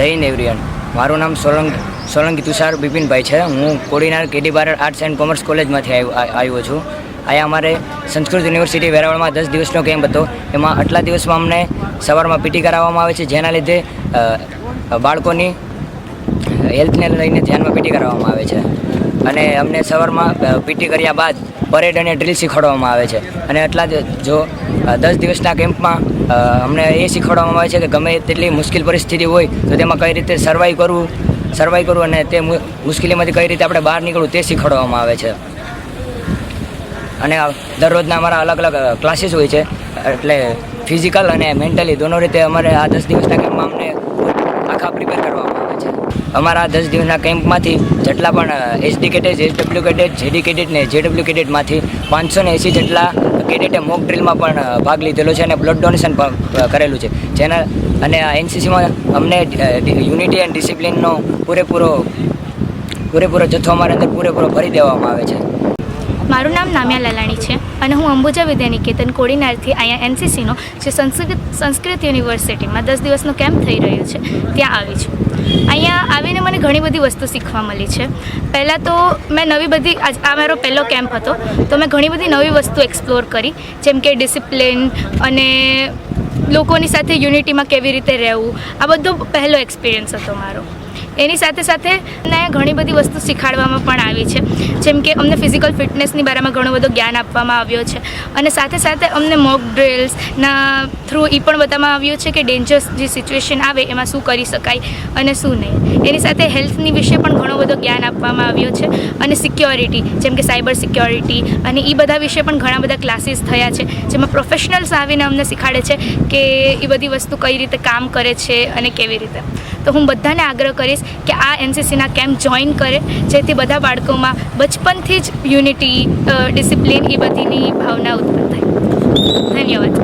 જય હિન્દ મારું નામ સોલંકી સોલંકી તુષાર બિપિનભાઈ છે. હું Kodinar KD bar arts and commerce કોલેજમાંથી આવ્યો છું. અહીંયા અમારે સંસ્કૃત યુનિવર્સિટી વેરાવળમાં દસ દિવસનો કેમ્પ હતો. એમાં આટલા દિવસમાં અમને સવારમાં પીટી કરાવવામાં આવે છે. જેના લીધે બાળકોની હેલ્થને લઈને ધ્યાનમાં પીટી કરાવવામાં આવે છે. અને અમને સવારમાં પીટી કર્યા બાદ પરેડ અને ડ્રીલ શીખવાડવામાં આવે છે. અને એટલા જ, જો દસ દિવસના કેમ્પમાં અમને એ શીખવાડવામાં આવે છે કે ગમે તેટલી મુશ્કેલ પરિસ્થિતિ હોય, તો તેમાં કઈ રીતે સર્વાઈવ કરવું સર્વાઈવ કરવું અને તે મુશ્કેલીમાંથી કઈ રીતે આપણે બહાર નીકળવું તે શીખવાડવામાં આવે છે. અને દરરોજના અમારા અલગ અલગ ક્લાસીસ હોય છે. એટલે ફિઝિકલ અને મેન્ટલી દોનો રીતે અમારે આ દસ દિવસના કેમ્પમાં અમને આખા પ્રિપેર કરવામાં આવે છે. અમારા દસ દિવસના કેમ્પમાંથી જેટલા પણ SD cadet H W cadet, JD cadet ને જે ડબલ્યુ કેડેટમાંથી પાંચસો ને એંસી જેટલા કેડેટે મોક ડ્રિલમાં પણ ભાગ લીધેલો છે અને બ્લડ ડોનેશન પણ કરેલું છે. જેના, અને આ એનસીસીમાં અમને યુનિટી એન્ડ ડિસિપ્લિનનો પૂરેપૂરો પૂરેપૂરો જથ્થો અમારા અંદર પૂરેપૂરો ભરી દેવામાં આવે છે. મારું નામ નામ્યા લલાણી છે અને હું અંબુજા વિદ્યાનિકેતન કોડીનારથી અહીંયા એનસીસીનો જે સંસ્કૃત સંસ્કૃત યુનિવર્સિટીમાં દસ દિવસનો કેમ્પ થઈ રહ્યો છે, ત્યાં આવી છું. અહીંયા આવીને મને ઘણી બધી વસ્તુ શીખવા મળી છે. પહેલાં તો મેં નવી બધી, આજ આ મારો પહેલો કેમ્પ હતો, તો મેં ઘણી બધી નવી વસ્તુ એક્સપ્લોર કરી, જેમ કે ડિસિપ્લિન અને લોકોની સાથે યુનિટીમાં કેવી રીતે રહેવું, આ બધો પહેલો એક્સપિરિયન્સ હતો મારો. એની સાથે સાથે અમને ઘણી બધી વસ્તુ શીખવાડવામાં પણ આવી છે. જેમ કે અમને ફિઝિકલ ફિટનેસની બારામાં ઘણું બધું જ્ઞાન આપવામાં આવ્યો છે. અને સાથે સાથે અમને મોક ડ્રિલ્સના થ્રુ એ પણ બતાવવામાં આવ્યું છે કે ડેન્જરસ જે સિચ્યુએશન આવે એમાં શું કરી શકાય અને શું નહીં. એની સાથે હેલ્થની વિશે પણ ઘણો બધો જ્ઞાન આપવામાં આવ્યો છે અને સિક્યોરિટી જેમ કે સાયબર સિક્યોરિટી અને એ બધા વિશે પણ ઘણા બધા ક્લાસીસ થયા છે. જેમાં પ્રોફેશનલ્સ આવીને અમને શીખવાડે છે કે એ બધી વસ્તુ કઈ રીતે કામ કરે છે અને કેવી રીતે. તો હું બધાને આગ્રહ કરીશ કે આ એનસીસીના કેમ્પ જોઈન કરે, જેથી બધા બાળકોમાં બચપનથી જ યુનિટી ડિસિપ્લિન એ બધીની ભાવના ઉત્પન્ન થાય. ધન્યવાદ.